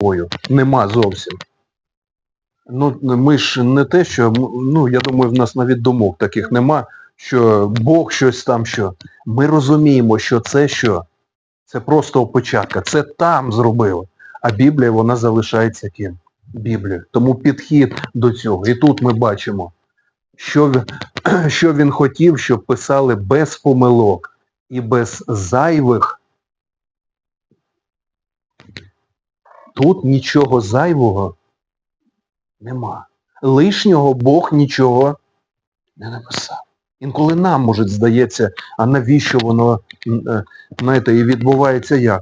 Бою. Нема зовсім. Ну, ми ж не те, що, ну, я думаю, в нас навіть думок таких нема, що Бог щось там що. Ми розуміємо, що це що? Це просто опечатка. Це там зробили. А Біблія, вона залишається ким? Біблією. Тому підхід до цього. І тут ми бачимо, що, що він хотів, щоб писали без помилок і без зайвих. Тут нічого зайвого нема. Лишнього Бог нічого не написав. Інколи нам, може, здається, а навіщо воно, е, знаєте, і відбувається як?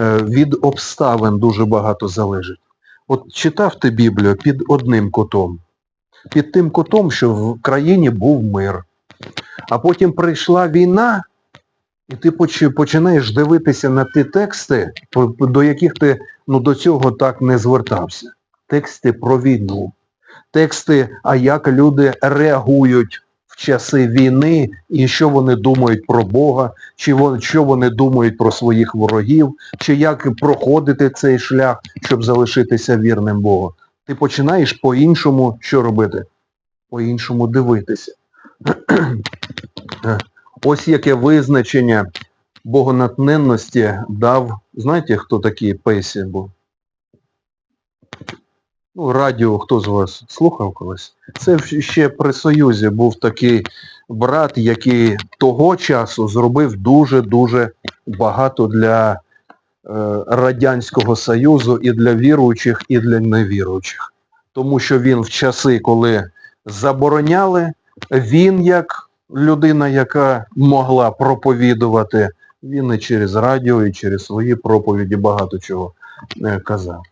Е, Від обставин дуже багато залежить. От читав ти Біблію під одним кутом. Під тим кутом, що в країні був мир. А потім прийшла війна, і ти починаєш дивитися на ті тексти, до яких ти ну, до цього так не звертався. Тексти про війну. Тексти, а як люди реагують в часи війни і що вони думають про Бога, чи вон- що вони думають про своїх ворогів, чи як проходити цей шлях, щоб залишитися вірним Богу. Ти починаєш по-іншому що робити? По-іншому дивитися. Ось яке визначення богонатхненності дав, знаєте, хто такий Пейсі був? Ну, радіо, хто з вас слухав колись? Це ще при Союзі був такий брат, який того часу зробив дуже-дуже багато для е, Радянського Союзу і для віруючих, і для невіруючих. Тому що він в часи, коли забороняли, він як людина, яка могла проповідувати, він і через радіо, і через свої проповіді багато чого е, казав.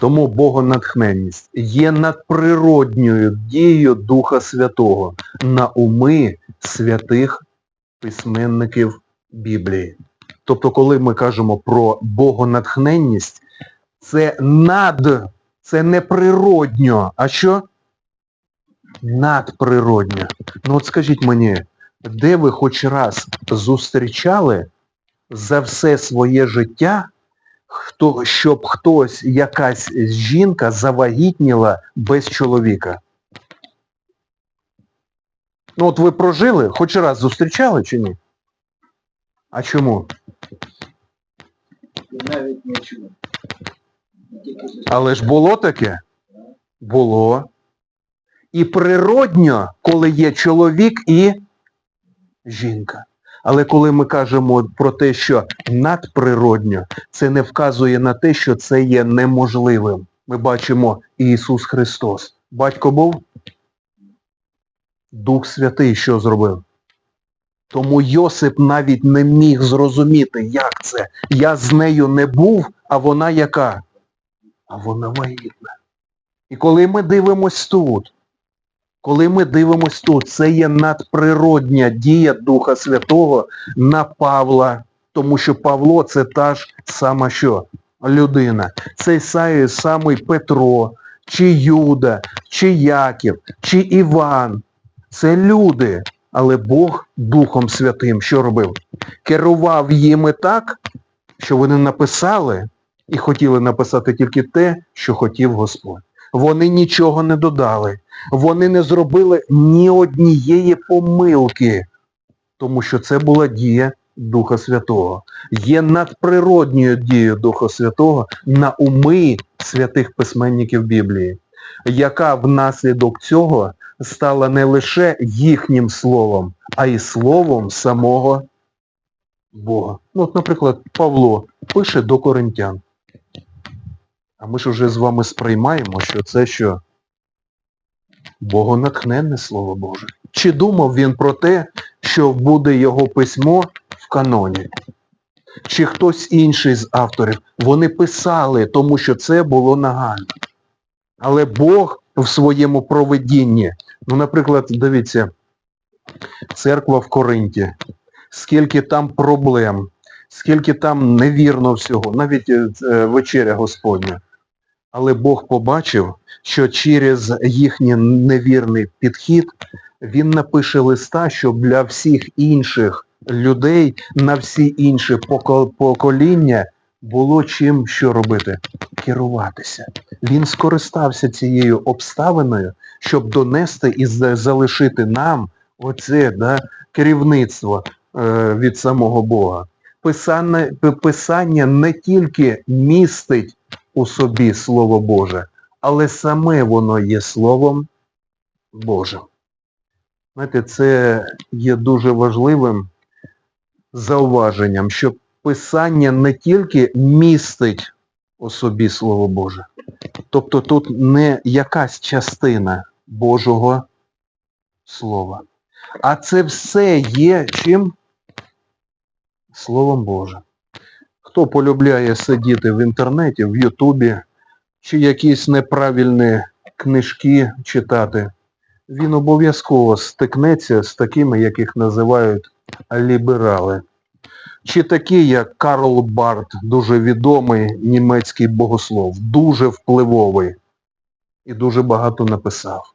Тому богонатхненність є надприродньою дією Духа Святого на уми святих письменників Біблії. Тобто, коли ми кажемо про богонатхненність, це над, це не природньо, а що? Надприродньо. Ну от скажіть мені, де ви хоч раз зустрічали за все своє життя хто, щоб хтось, якась жінка завагітніла без чоловіка. Ну от ви прожили, хоч раз зустрічали чи ні? А чому? навіть не чув. Але ж було таке? Було. І природньо, коли є чоловік і жінка. Але коли ми кажемо про те, що надприродньо, це не вказує на те, що це є неможливим. Ми бачимо Ісус Христос. Батько був? Дух Святий що зробив? Тому Йосип навіть не міг зрозуміти, як це. Я з нею не був, а вона яка? А вона вагітна. І коли ми дивимось тут, коли ми дивимось тут, це є надприродня дія Духа Святого на Павла, тому що Павло це та ж сама що? Людина. Сай- самий Петро, чи Юда, чи Яків, чи Іван. Це люди, але Бог Духом Святим що робив? Керував їми так, що вони написали і хотіли написати тільки те, що хотів Господь. Вони нічого не додали. Вони не зробили ні однієї помилки, тому що це була дія Духа Святого. Є надприродньою дією Духа Святого на уми святих письменників Біблії, яка внаслідок цього стала не лише їхнім словом, а й словом самого Бога. Ну, от, наприклад, Павло пише до коринтян. А ми ж вже з вами сприймаємо, що це що богонатхненне Слово Боже. Чи думав він про те, що буде його письмо в каноні? Чи хтось інший з авторів? Вони писали, тому що це було нагально. Але Бог в своєму проведінні, ну, наприклад, дивіться, церква в Коринті, скільки там проблем, скільки там невірно всього, навіть е, вечеря Господня. Але Бог побачив, що через їхній невірний підхід він напише листа, щоб для всіх інших людей на всі інші поко- покоління було чим що робити? Керуватися. Він скористався цією обставиною, щоб донести і за- залишити нам оце да, керівництво е, від самого Бога. Писання, писання не тільки містить у собі Слово Боже, але саме воно є Словом Божим. Знаєте, це є дуже важливим зауваженням, що Писання не тільки містить у собі Слово Боже. Тобто тут не якась частина Божого Слова. А це все є чим? Словом Божим. Хто полюбляє сидіти в інтернеті, в Ютубі, чи якісь неправильні книжки читати, він обов'язково стикнеться з такими, яких називають ліберали. Чи такі, як Карл Барт, дуже відомий німецький богослов, дуже впливовий і дуже багато написав.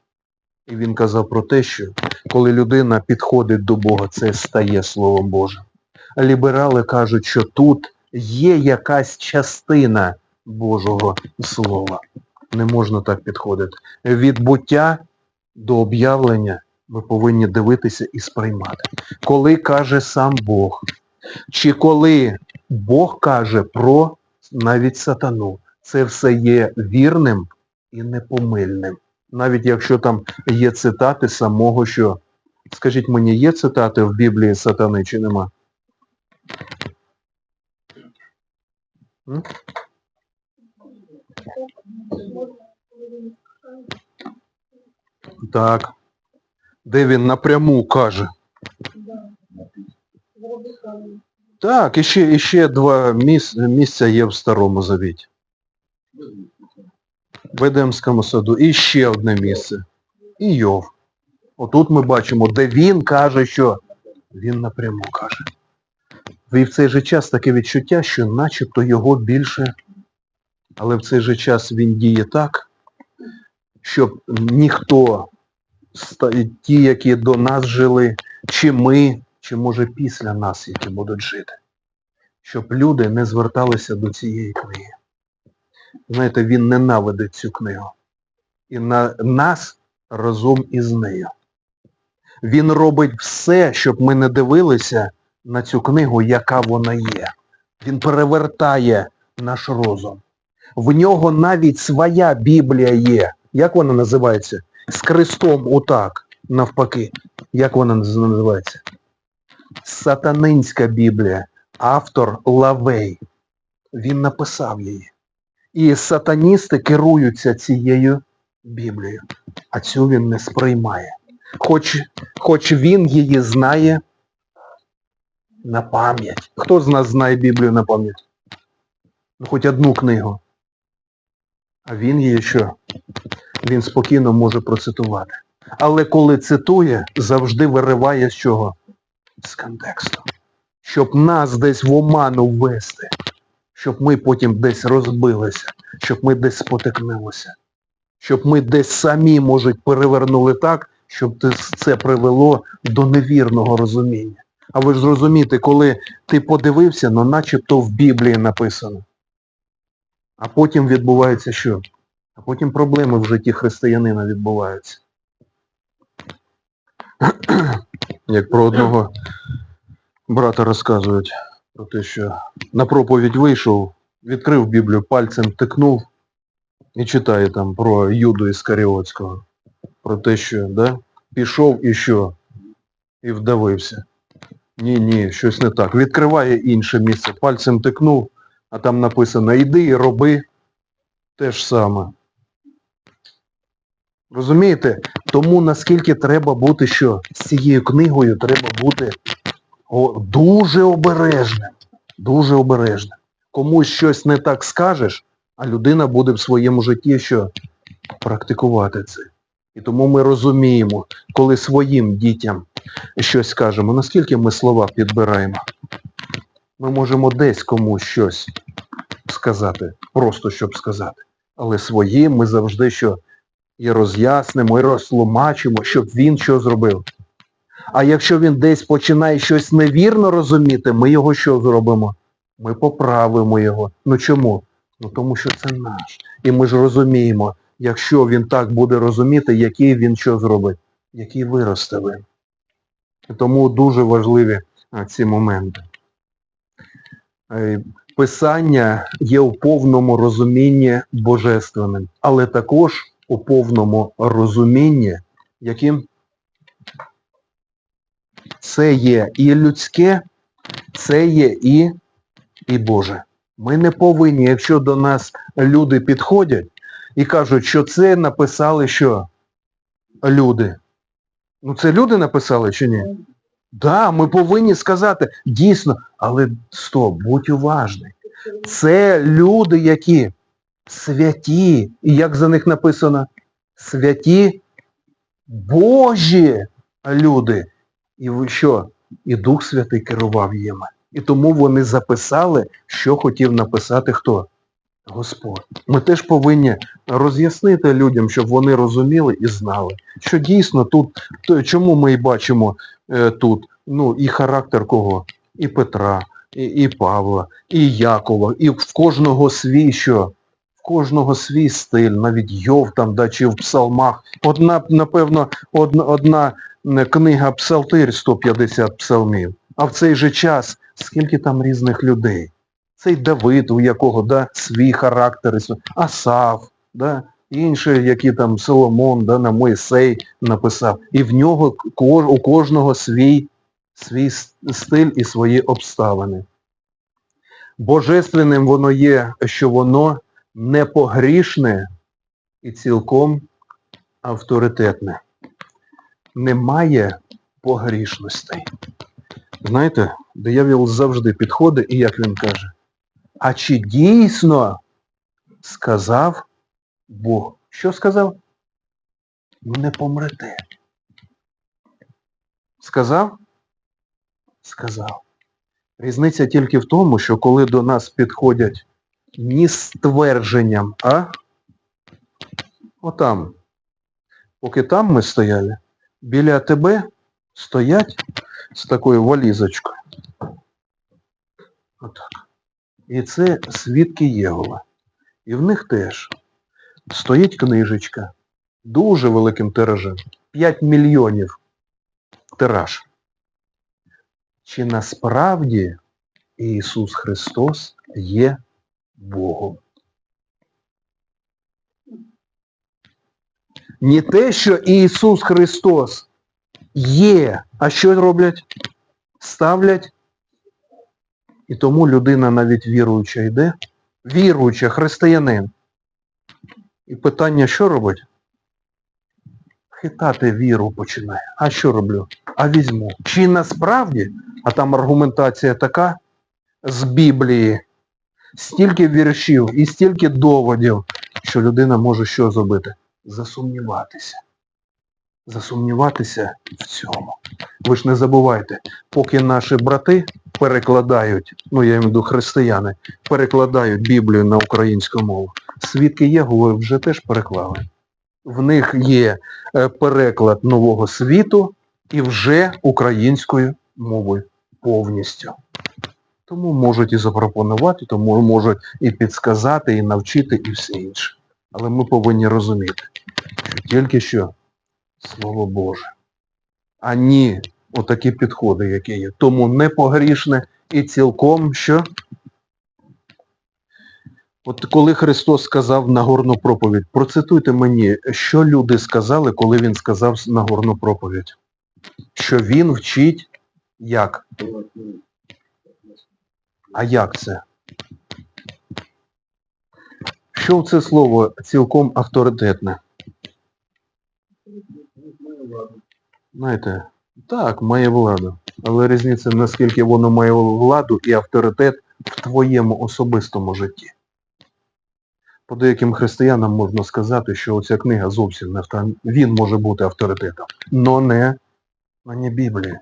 І він казав про те, що коли людина підходить до Бога, це стає Словом Божим. Ліберали кажуть, що тут є якась частина Божого Слова. Не можна так підходити. Від буття до об'явлення ми повинні дивитися і сприймати. Коли каже сам Бог, чи коли Бог каже про навіть сатану, це все є вірним і непомильним. Навіть якщо там є цитати самого, що, скажіть мені, є цитати в Біблії сатани чи нема? Так. Де він напряму каже? Так, іще, іще два міс, місця є в Старому Завіті. В Едемському саду. І ще одне місце. І Йов. Отут ми бачимо, де він каже, що він напряму каже. І в цей же час таке відчуття, що начебто його більше, але в цей же час він діє так, щоб ніхто, ті, які до нас жили, чи ми, чи може після нас, які будуть жити, щоб люди не зверталися до цієї книги. Знаєте, він ненавидить цю книгу. І на нас разом із нею. Він робить все, щоб ми не дивилися на цю книгу, яка вона є. Він перевертає наш розум. В нього навіть своя Біблія є. Як вона називається? З крестом отак, навпаки. Як вона називається? Сатанинська Біблія. Автор Лавей. Він написав її. І сатаністи керуються цією Біблією. А цю він не сприймає. Хоч, хоч він її знає на пам'ять. Хто з нас знає Біблію на пам'ять? Ну, хоч одну книгу. А він її що? Він спокійно може процитувати. Але коли цитує, завжди вириває з чого? З контексту. Щоб нас десь в оману ввести. Щоб ми потім десь розбилися, щоб ми десь спотикнулися. Щоб ми десь самі, можуть, перевернули так, щоб це привело до невірного розуміння. А ви ж зрозумієте, коли ти подивився, ну начебто в Біблії написано. А потім відбувається що? А потім проблеми в житті християнина відбуваються. Як про одного брата розказують про те, що на проповідь вийшов, відкрив Біблію, пальцем тикнув і читає там про Юду Іскаріотського. Про те, що да, пішов і що? І вдавився. Ні, ні, щось не так. Відкриває інше місце, пальцем тикнув, а там написано іди і роби те ж саме. Розумієте? Тому наскільки треба бути що? З цією книгою треба бути о, дуже обережним. Дуже обережним. Комусь щось не так скажеш, а людина буде в своєму житті що? Практикувати це. І тому ми розуміємо, коли своїм дітям щось кажемо, наскільки ми слова підбираємо. Ми можемо десь комусь щось сказати, просто щоб сказати. Але своїм ми завжди що і роз'яснимо, і розтлумачимо, щоб він що зробив. А якщо він десь починає щось невірно розуміти, ми його що зробимо? Ми поправимо його. Ну чому? Ну тому що це наш. І ми ж розуміємо, якщо він так буде розуміти, який він що зробить, який виросте він. Тому дуже важливі ці моменти. Е, Писання є у повному розумінні божественним, але також у повному розумінні, яким це є і людське, це є і, і Боже. Ми не повинні, якщо до нас люди підходять і кажуть, що це написали що? Люди. Ну це люди написали чи ні? Да, ми повинні сказати, дійсно, але стоп, будь уважний. Це люди, які святі. І як за них написано? Святі Божі люди. І ви що? І Дух Святий керував їми. І тому вони записали, що хотів написати хто? Господь. Ми теж повинні роз'яснити людям, щоб вони розуміли і знали, що дійсно тут, то, чому ми і бачимо е, тут, ну, і характер кого? І Петра, і, і Павла, і Якова, і в кожного свій що? Кожного свій стиль, навіть Йов там, да, чи в псалмах. Одна, напевно, одна, одна книга Псалтир 150 псалмів. А в цей же час скільки там різних людей. Цей Давид, у якого да, свій характер, Асав, да, інші, які там Соломон, да, на Мойсей написав. І в нього у кожного свій, свій стиль і свої обставини. Божественним воно є, що воно непогрішне і цілком авторитетне. Немає погрішностей. Знаєте, диявол завжди підходить і як він каже, а чи дійсно сказав Бог? Що сказав? Ну не помрете. Сказав? Сказав. Різниця тільки в тому, що коли до нас підходять не з твердженням, а отам, поки там ми стояли, біля тебе стоять з такою валізочкою. Отак. І це свідки Єгова. І в них теж стоїть книжечка дуже великим тиражем. 5 мільйонів тираж. Чи насправді Ісус Христос є Богом? Не те, що Ісус Христос є, а що роблять? Ставлять. І тому людина навіть віруюча йде, віруюча, християнин. І питання, що робить? Хитати віру починає. А що роблю? А візьму. Чи насправді, а там аргументація така з Біблії, стільки віршів і стільки доводів, що людина може що зробити? Засумніватися. Засумніватися в цьому. Ви ж не забувайте, поки наші брати перекладають, ну я маю християни, перекладають Біблію на українську мову, свідки Єгови вже теж переклали. В них є е, переклад нового світу і вже українською мовою повністю. Тому можуть і запропонувати, тому можуть і підсказати, і навчити, і все інше. Але ми повинні розуміти, що тільки що Слово Боже, а ні отакі підходи, які є. Тому непогрішне і цілком що? От коли Христос сказав Нагорну проповідь, процитуйте мені, що люди сказали, коли Він сказав Нагорну проповідь? Що Він вчить як? А як це? Що це слово цілком авторитетне? Знаєте, так, має владу. Але різниця, наскільки воно має владу і авторитет в твоєму особистому житті. По деяким християнам можна сказати, що оця книга зовсім не авто... Він може бути авторитетом, но не, но не Біблія.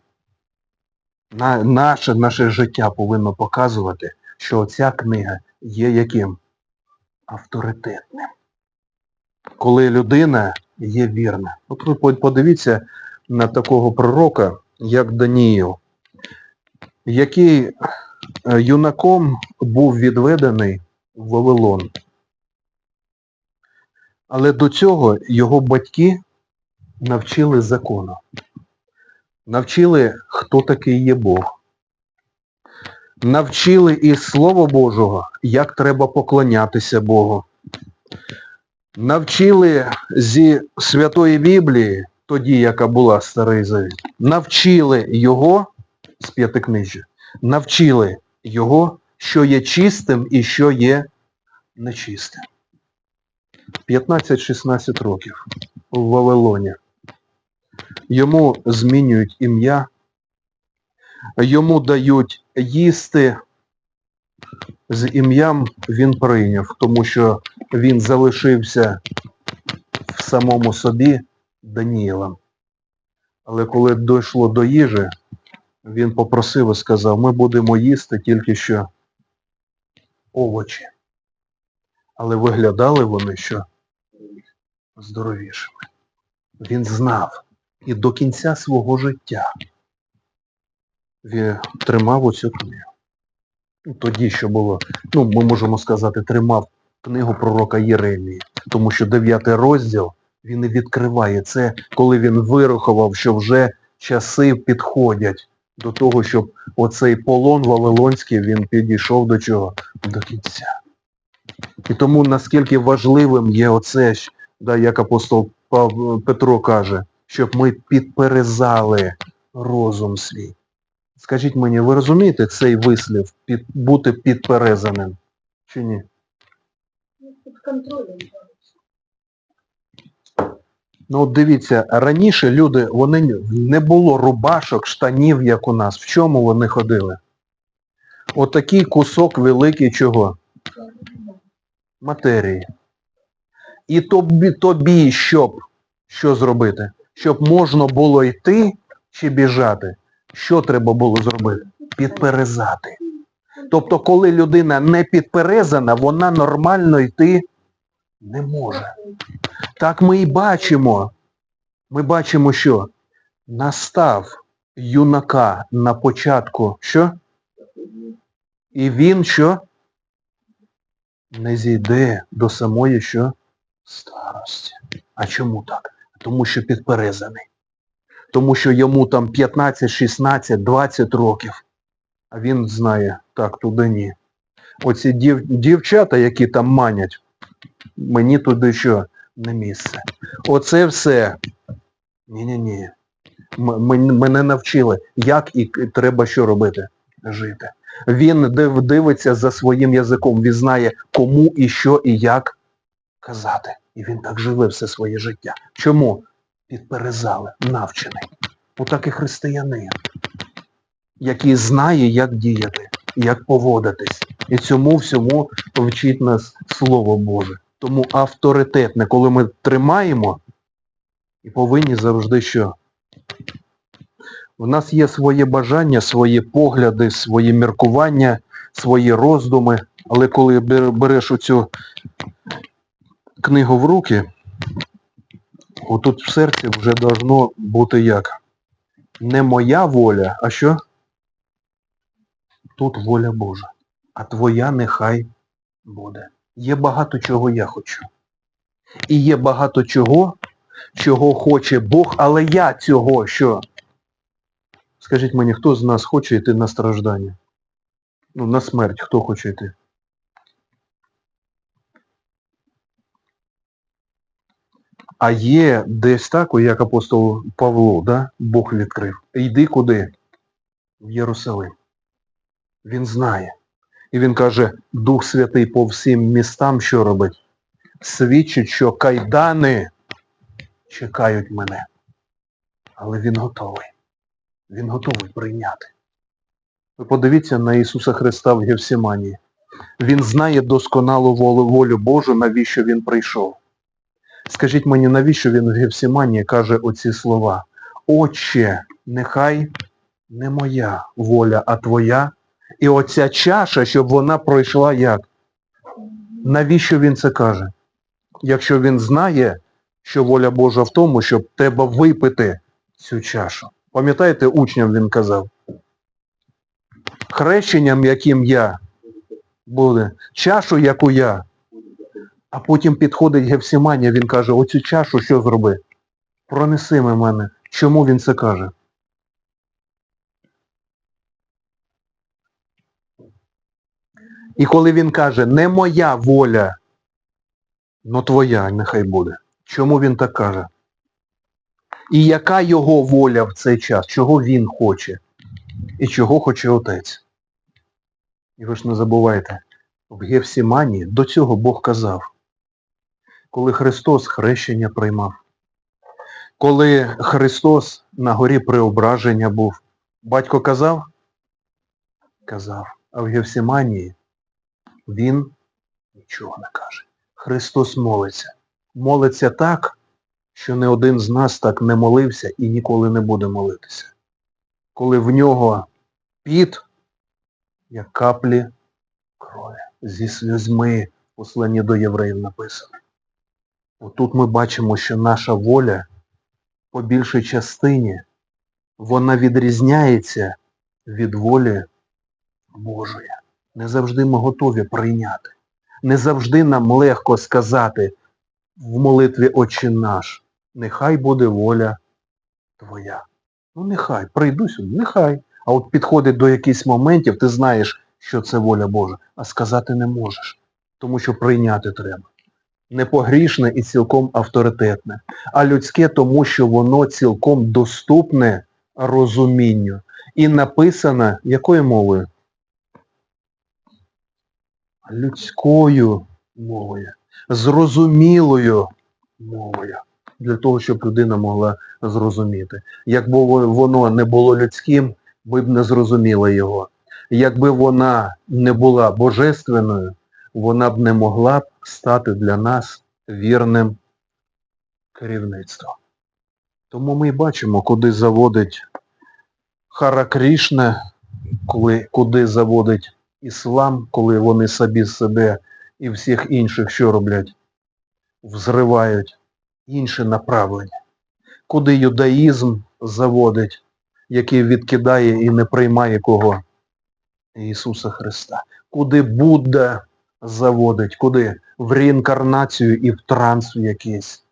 На, наше, наше життя повинно показувати, що оця книга є яким? Авторитетним. Коли людина є вірна. От ви подивіться на такого пророка, як Даніїл, який е, юнаком був відведений в Вавилон. Але до цього його батьки навчили закону. Навчили, хто такий є Бог. Навчили із Слова Божого, як треба поклонятися Богу. Навчили зі Святої Біблії, тоді, яка була Старий Завіт, навчили його з п'ятикнижжя, навчили його, що є чистим і що є нечистим. 15-16 років в Вавилоні. Йому змінюють ім'я, йому дають їсти. З ім'ям він прийняв, тому що він залишився в самому собі Даніїлем. Але коли дійшло до їжі, він попросив і сказав, ми будемо їсти тільки що овочі. Але виглядали вони що здоровішими. Він знав і до кінця свого життя він тримав оцю книгу. Тоді, що було, ну, ми можемо сказати, тримав книгу пророка Єремії, тому що дев'ятий розділ він і відкриває це, коли він вирахував, що вже часи підходять до того, щоб оцей полон Вавилонський він підійшов до чого? До кінця. І тому наскільки важливим є оце, да, як апостол Петро каже, щоб ми підперезали розум свій. Скажіть мені, ви розумієте цей вислів під, бути підперезаним? Чи ні? Під контролем. Ну от дивіться, раніше люди, вони не було рубашок, штанів, як у нас. В чому вони ходили? Отакий кусок великий чого? Матерії. І тобі, тобі щоб що зробити? Щоб можна було йти чи біжати, що треба було зробити? Підперезати. Тобто, коли людина не підперезана, вона нормально йти не може. Так ми і бачимо. Ми бачимо, що настав юнака на початку, що? І він що? Не зійде до самої що? Старості. А чому так? Тому що підперезаний. Тому що йому там 15, 16, 20 років. А він знає, так, туди ні. Оці дів, дівчата, які там манять, мені туди що? Не місце. Оце все. Ні-ні-ні. Мене навчили, як і треба що робити? Жити. Він див- дивиться за своїм язиком, він знає, кому і що і як казати. І він так живе все своє життя. Чому? Підперезали, навчений. Отак і християнин, який знає, як діяти, як поводитись. І цьому всьому вчить нас Слово Боже. Тому авторитетне, коли ми тримаємо, і повинні завжди що? У нас є своє бажання, свої погляди, свої міркування, свої роздуми, але коли береш оцю книгу в руки, отут в серці вже должно бути як? Не моя воля, а що? Тут воля Божа. А твоя нехай буде. Є багато чого я хочу. І є багато чого, чого хоче Бог, але я цього що? Скажіть мені, хто з нас хоче йти на страждання? Ну, на смерть, хто хоче йти? А є десь так, як апостол Павло, да? Бог відкрив. Йди куди? В Єрусалим. Він знає. І він каже, Дух Святий по всім містам що робить? Свідчить, що кайдани чекають мене. Але він готовий. Він готовий прийняти. Ви подивіться на Ісуса Христа в Гевсиманії. Він знає досконалу волю, Божу, навіщо він прийшов. Скажіть мені, навіщо він в Гевсиманії каже оці слова? Отче, нехай не моя воля, а твоя. І оця чаша, щоб вона пройшла як? Навіщо він це каже? Якщо він знає, що воля Божа в тому, щоб треба випити цю чашу. Пам'ятаєте, учням він казав? хрещенням, яким я буде, чашу, яку я. А потім підходить Гефсиманія, він каже, оцю чашу що зроби? Пронеси мене. Чому він це каже? І коли він каже, не моя воля, но твоя нехай буде. Чому він так каже? І яка його воля в цей час? Чого він хоче? І чого хоче отець? І ви ж не забувайте, в Гефсіманії до цього Бог казав, коли Христос хрещення приймав, коли Христос на горі преображення був, батько казав? Казав. А в Гефсіманії він нічого не каже. Христос молиться. Молиться так, що не один з нас так не молився і ніколи не буде молитися. Коли в нього піт, як каплі крові, зі сльозьми, послані до євреїв написано. Отут ми бачимо, що наша воля по більшій частині, вона відрізняється від волі Божої. Не завжди ми готові прийняти. Не завжди нам легко сказати в молитві Отче наш, нехай буде воля Твоя. Ну нехай, прийду сюди, нехай. А от підходить до якихось моментів, ти знаєш, що це воля Божа, а сказати не можеш, тому що прийняти треба. Непогрішне і цілком авторитетне, а людське тому, що воно цілком доступне розумінню. І написане якою мовою? Людською мовою, зрозумілою мовою, для того, щоб людина могла зрозуміти. Якби воно не було людським, ми б не зрозуміли його. Якби вона не була божественною, вона б не могла б стати для нас вірним керівництвом. Тому ми бачимо, куди заводить Хара Крішна, коли, куди заводить іслам, коли вони собі себе і всіх інших що роблять? Взривають інше направлення. Куди юдаїзм заводить, який відкидає і не приймає кого? Ісуса Христа. Куди Будда заводить, куди? В реінкарнацію і в транс якийсь.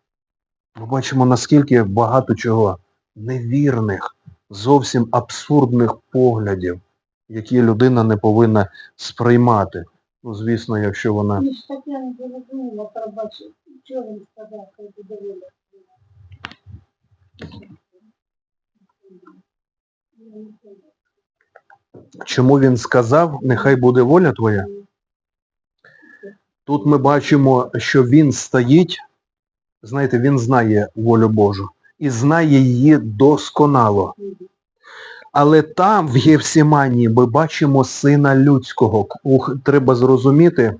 Ми бачимо, наскільки багато чого невірних, зовсім абсурдних поглядів, які людина не повинна сприймати. Ну, звісно, якщо вона ж він сказав, знаю. чому він сказав, нехай буде воля твоя. Тут ми бачимо, що він стоїть, знаєте, він знає волю Божу і знає її досконало. Але там, в Євсіманії, ми бачимо сина людського. Треба зрозуміти,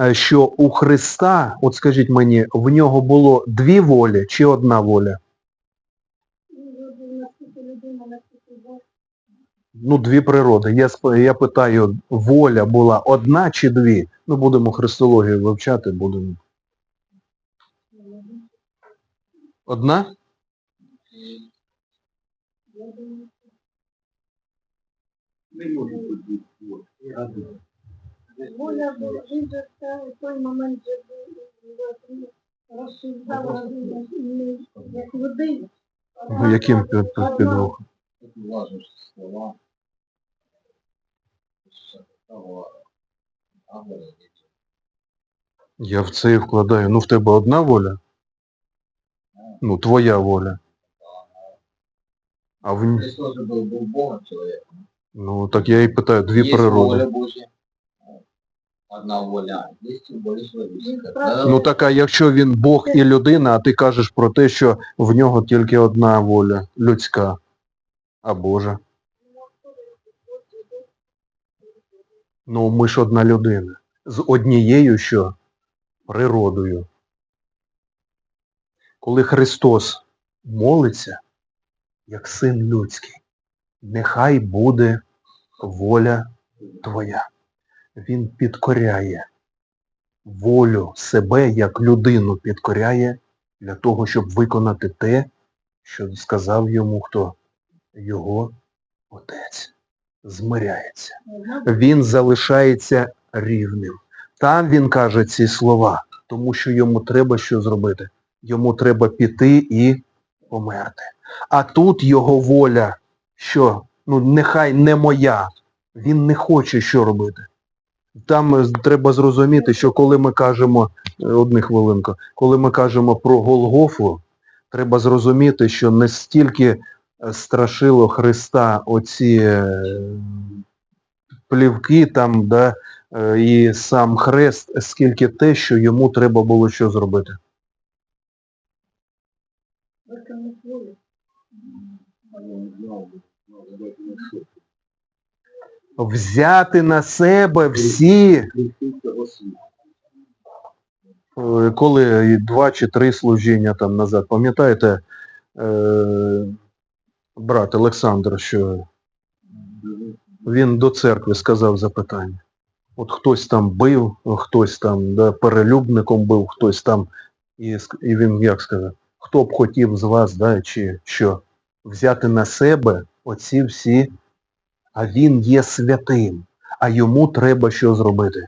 е, що у Христа, от скажіть мені, в нього було дві волі чи одна воля? Ну, Ну, дві природи. Я, я питаю, воля була одна чи дві? Ну, будемо христологію вивчати, будемо. Одна? Я думаю, Не може бути. Воля була, він же це той момент же був розсуждав родину не як людина. Ну, яким під- під- підвохом? Тут влажиш слова. Я в це і вкладаю. Ну, в тебе одна воля? Ну, твоя воля. А в... Христос же був Богом чоловіком. Ну, так я питаю, дві Є природи. воля Божя. Одна воля. Є воля чоловічка. правда. Ну так а якщо він Бог і людина, а ти кажеш про те, що в нього тільки одна воля людська, а Божа. Ну ми ж одна людина. З однією що? Природою. Коли Христос молиться, як син людський, нехай буде воля твоя. Він підкоряє волю себе як людину підкоряє для того, щоб виконати те, що сказав йому хто? Його отець. змиряється. Він залишається рівним. Там він каже ці слова, тому що йому треба що зробити? Йому треба піти і померти. А тут його воля, що ну нехай не моя. Він не хоче що робити. Там е, треба зрозуміти, що коли ми кажемо, е, одну хвилинку, коли ми кажемо про Голгофу, треба зрозуміти, що не стільки е, страшило Христа оці плівки там, да, і сам хрест, скільки те, що йому треба було що зробити. Взяти на себе всі Е, коли два чи три служіння там назад, пам'ятаєте, е, брат Олександр, що він до церкви сказав запитання. От хтось там бив, хтось там да, перелюбником був, хтось там, і, і він як сказав, хто б хотів з вас, да, чи що, взяти на себе оці всі, а він є святим, а йому треба що зробити?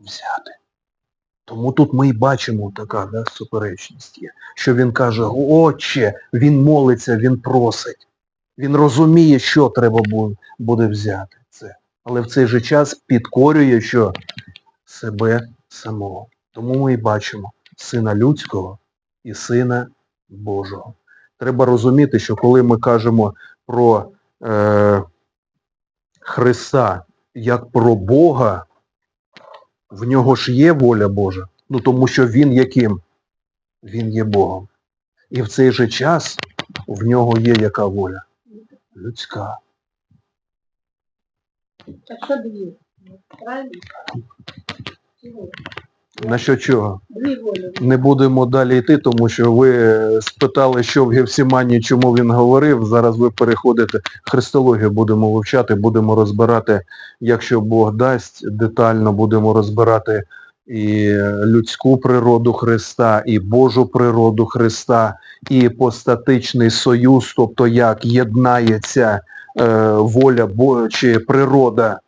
Взяти. Тому тут ми і бачимо така да, суперечність є, що він каже, отче, він молиться, він просить. Він розуміє, що треба буде взяти це. Але в цей же час підкорює що себе самого. Тому ми і бачимо сина людського і сина Божого. Треба розуміти, що коли ми кажемо про е, Христа як про Бога, в нього ж є воля Божа. Ну тому що він яким? Він є Богом. І в цей же час в нього є яка воля? Людська. Так що дві? Правильно? На що чого? Не будемо далі йти, тому що ви спитали, що в Гефсімані, чому він говорив. Зараз ви переходите. Христологію будемо вивчати, будемо розбирати, якщо Бог дасть, детально будемо розбирати і людську природу Христа, і Божу природу Христа, і постатичний союз, тобто як єднається е, воля Бо- чи природа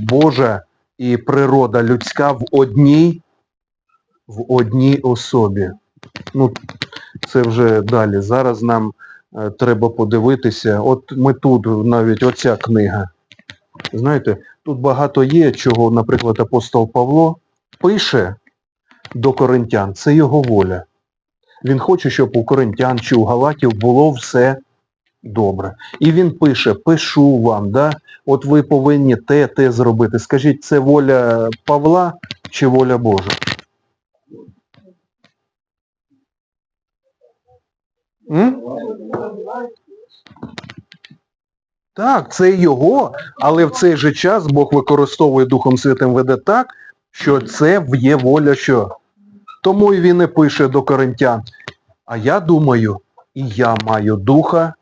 Божа і природа людська в одній в одній особі. Ну, це вже далі. Зараз нам е, треба подивитися. От ми тут навіть оця книга. Знаєте, тут багато є, чого, наприклад, апостол Павло пише до коринтян. Це його воля. Він хоче, щоб у коринтян чи у галатів було все добре. І він пише, пишу вам, да? от ви повинні те, те зробити. Скажіть, це воля Павла чи воля Божа? Так, це його, але в цей же час Бог використовує Духом Святим веде так, що це є воля що. Тому і він і пише до коринтян. А я думаю, і я маю Духа